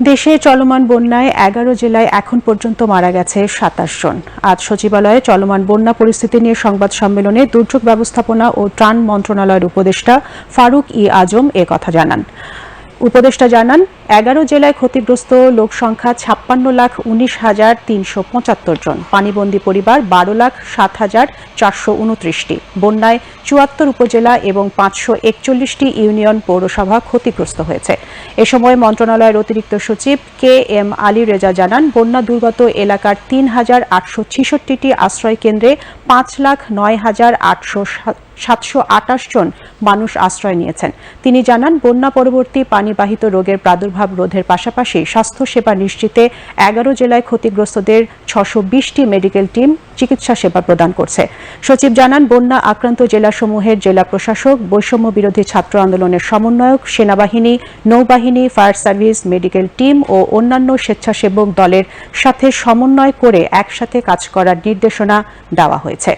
দেশে চলমান বন্যায় এগারো জেলায় এখন পর্যন্ত মারা গেছে সাতাশ জন। আজ সচিবালয়ে চলমান বন্যা পরিস্থিতি নিয়ে সংবাদ সম্মেলনে দুর্যোগ ব্যবস্থাপনা ও ত্রাণ মন্ত্রণালয়ের উপদেষ্টা ফারুক ই আজম এ কথা জানান। উপদেষ্টা জানান, এগারো জেলায় ক্ষতিগ্রস্ত লোক সংখ্যা ছাপ্পান্ন লাখ উনিশ হাজার তিনশো পঁচাত্তর জন। পানিবন্দী পরিবার বারো লাখ সাত হাজার চারশো উনত্রিশটি। বন্যায় চুয়াত্তর উপজেলা এবং পাঁচশো একচল্লিশটি ইউনিয়ন পৌরসভা ক্ষতিগ্রস্ত হয়েছে। এ সময় মন্ত্রণালয়ের অতিরিক্ত সচিব কে এম আলী রেজা জানান, বন্যা দুর্গত এলাকার তিন হাজার আটশো ছিষট্টিটি আশ্রয় কেন্দ্রে পাঁচ লাখ নয় হাজার আটশো সাতশো আটাশ জন মানুষ আশ্রয় নিয়েছেন। তিনি জানান, বন্যা পরবর্তী পানিবাহিত রোগের প্রাদুর্ভাব রোধের পাশাপাশি স্বাস্থ্যসেবা নিশ্চিতে এগারো জেলায় ক্ষতিগ্রস্তদের ছশো বিশটি মেডিকেল টিম চিকিৎসা সেবা প্রদান করছে। সচিব জানান, বন্যা আক্রান্ত জেলাসমূহের জেলা প্রশাসক, বৈষম্য বিরোধী ছাত্র আন্দোলনের সমন্বয়ক, সেনাবাহিনী, নৌবাহিনী, ফায়ার সার্ভিস, মেডিকেল টিম ও অন্যান্য স্বেচ্ছাসেবক দলের সাথে সমন্বয় করে একসাথে কাজ করার নির্দেশনা দেওয়া হয়েছে।